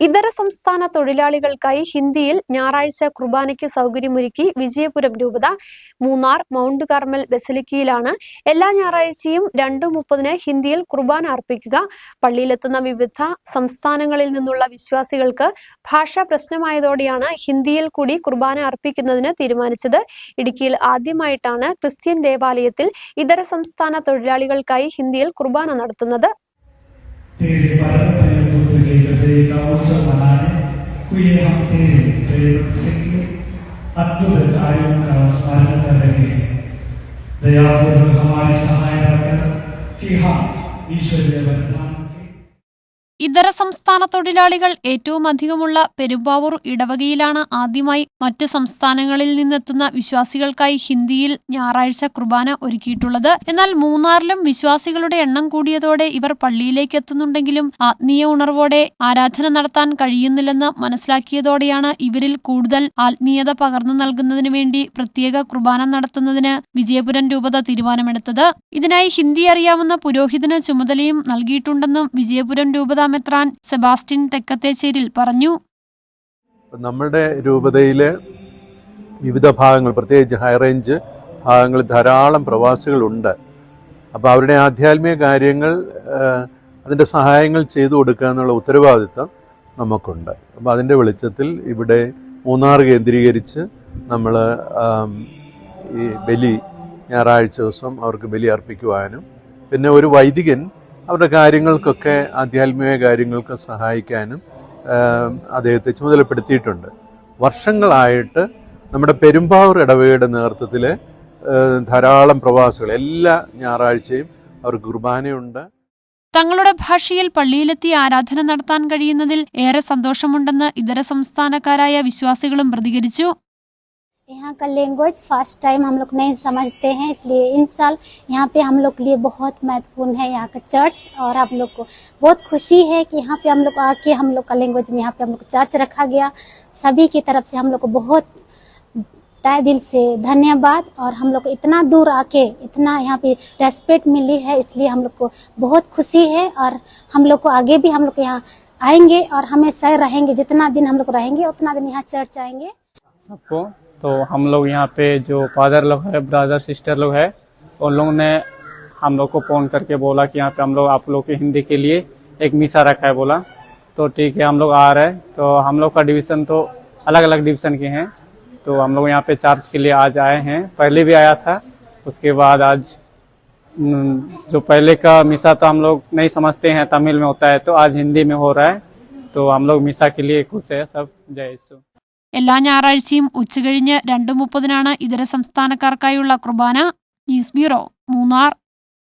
ഇതര സംസ്ഥാന തൊഴിലാളികൾക്കായി ഹിന്ദിയിൽ ഞായറാഴ്ച കുർബാനയ്ക്ക് സൗകര്യമൊരുക്കി വിജയപുരം രൂപത മൂന്നാർ മൗണ്ട് കാർമൽ ബസലിക്കയിലാണ്. എല്ലാ ഞായറാഴ്ചയും രണ്ടു മുപ്പതിന് ഹിന്ദിയിൽ കുർബാന അർപ്പിക്കുക. പള്ളിയിലെത്തുന്ന വിവിധ സംസ്ഥാനങ്ങളിൽ നിന്നുള്ള വിശ്വാസികൾക്ക് ഭാഷാ പ്രശ്നമായതോടെയാണ് ഹിന്ദിയിൽ കൂടി കുർബാന അർപ്പിക്കുന്നതിന് തീരുമാനിച്ചത്. ഇടുക്കിയിൽ ആദ്യമായിട്ടാണ് ക്രിസ്ത്യൻ ദേവാലയത്തിൽ ഇതര സംസ്ഥാന തൊഴിലാളികൾക്കായി ഹിന്ദിയിൽ കുർബാന നടത്തുന്നത്. हुए हम तेरे प्रेम से अद्भुत कार्यों का स्मरण कर रहे हैं दयापूर्वक हमारी सहायता कर कि हम ईश्वरीय के ഇതര സംസ്ഥാന തൊഴിലാളികൾ ഏറ്റവും അധികമുള്ള പെരുമ്പാവൂർ ഇടവകയിലാണ് ആദ്യമായി മറ്റ് സംസ്ഥാനങ്ങളിൽ നിന്നെത്തുന്ന വിശ്വാസികൾക്കായി ഹിന്ദിയിൽ ഞായറാഴ്ച കുർബാന ഒരുക്കിയിട്ടുള്ളത്. എന്നാൽ മൂന്നാറിലും വിശ്വാസികളുടെ എണ്ണം കൂടിയതോടെ ഇവർ പള്ളിയിലേക്ക് എത്തുന്നുണ്ടെങ്കിലും ആത്മീയ ഉണർവോടെ ആരാധന നടത്താൻ കഴിയുന്നില്ലെന്ന് മനസ്സിലാക്കിയതോടെയാണ് ഇവരിൽ കൂടുതൽ ആത്മീയത പകർന്നു നൽകുന്നതിന് വേണ്ടി പ്രത്യേക കുർബാന നടത്തുന്നതിന് വിജയപുരം രൂപത തീരുമാനമെടുത്തത്. ഇതിനായി ഹിന്ദി അറിയാവുന്ന പുരോഹിതന് ചുമതലയും നൽകിയിട്ടുണ്ടെന്നും വിജയപുരം രൂപത മെത്രാൻ സെബാസ്റ്റ്യൻ തെക്കത്തേശ്ശേരിൽ പറഞ്ഞു. നമ്മുടെ രൂപതയിലെ വിവിധ ഭാഗങ്ങൾ പ്രത്യേകിച്ച് ഹൈറേഞ്ച് ഭാഗങ്ങൾ ധാരാളം പ്രവാസികളുണ്ട്. അപ്പോൾ അവരുടെ ആധ്യാത്മിക കാര്യങ്ങൾ അതിന്റെ സഹായങ്ങൾ ചെയ്തു കൊടുക്കുക എന്നുള്ള ഉത്തരവാദിത്തം നമുക്കുണ്ട്. അപ്പോൾ അതിന്റെ വെളിച്ചത്തിൽ ഇവിടെ മൂന്നാർ കേന്ദ്രീകരിച്ച് നമ്മൾ ഈ ബലി ഞായറാഴ്ച ദിവസം അവർക്ക് ബലി അർപ്പിക്കുവാനും പിന്നെ ഒരു വൈദികൻ അവരുടെ കാര്യങ്ങൾക്കൊക്കെ ആധ്യാത്മിക കാര്യങ്ങൾക്ക് സഹായിക്കാനും അദ്ദേഹത്തെ ചുമതലപ്പെടുത്തിയിട്ടുണ്ട്. വർഷങ്ങളായിട്ട് നമ്മുടെ പെരുമ്പാവൂർ ഇടവകയുടെ നേതൃത്വത്തിൽ ധാരാളം പ്രവാസികൾ എല്ലാ ഞായറാഴ്ചയും അവർ കുർബാനയുണ്ട്. തങ്ങളുടെ ഭാഷയിൽ പള്ളിയിലെത്തി ആരാധന നടത്താൻ കഴിയുന്നതിൽ ഏറെ സന്തോഷമുണ്ടെന്ന് ഇതര സംസ്ഥാനക്കാരായ വിശ്വാസികളും പ്രതികരിച്ചു. यहाँ का लैंग्वेज फ़र्स्ट टाइम हम लोग नहीं समझते हैं इसलिए इन साल यहाँ पे हम लोग के लिए बहुत महत्वपूर्ण है यहाँ का चर्च और हम लोग को बहुत खुशी है कि यहाँ पे हम लोग आके हम लोग का लैंग्वेज में यहाँ पे हम लोग चर्च रखा गया सभी की तरफ़ से हम लोग को बहुत तय दिल से धन्यवाद और हम लोग को इतना दूर आके इतना यहाँ पे रेस्पेक्ट मिली है इसलिए हम लोग को बहुत खुशी है और हम लोग को आगे भी हम लोग यहाँ आएँगे और हमेशा रहेंगे जितना दिन हम लोग रहेंगे उतना दिन यहाँ चर्च आएँगे सबको तो हम लोग यहाँ पे जो फादर लोग है ब्रदर सिस्टर लोग है उन लोगों ने हम लोग को फ़ोन करके बोला कि यहाँ पे हम लोग आप लोग के हिंदी के लिए एक मिसा रखा है बोला। तो ठीक है हम लोग आ रहे हैं। तो हम लोग का डिवीज़न तो अलग अलग डिवीज़न के हैं। तो हम लोग यहाँ पे चार्ज के लिए आज आए हैं। पहले भी आया था उसके बाद आज हम्म, जो पहले का मिसा तो हम लोग नहीं समझते हैं तमिल में होता है तो आज हिंदी में हो रहा है। तो हम लोग मिसा के लिए खुश है। सब जय यीशु എല്ലാ ഞായറാഴ്ചയും ഉച്ചകഴിഞ്ഞ് രണ്ടു മുപ്പതിനാണ് ഇതര സംസ്ഥാനക്കാർക്കായുള്ള കുർബാന. News bureau Munnar.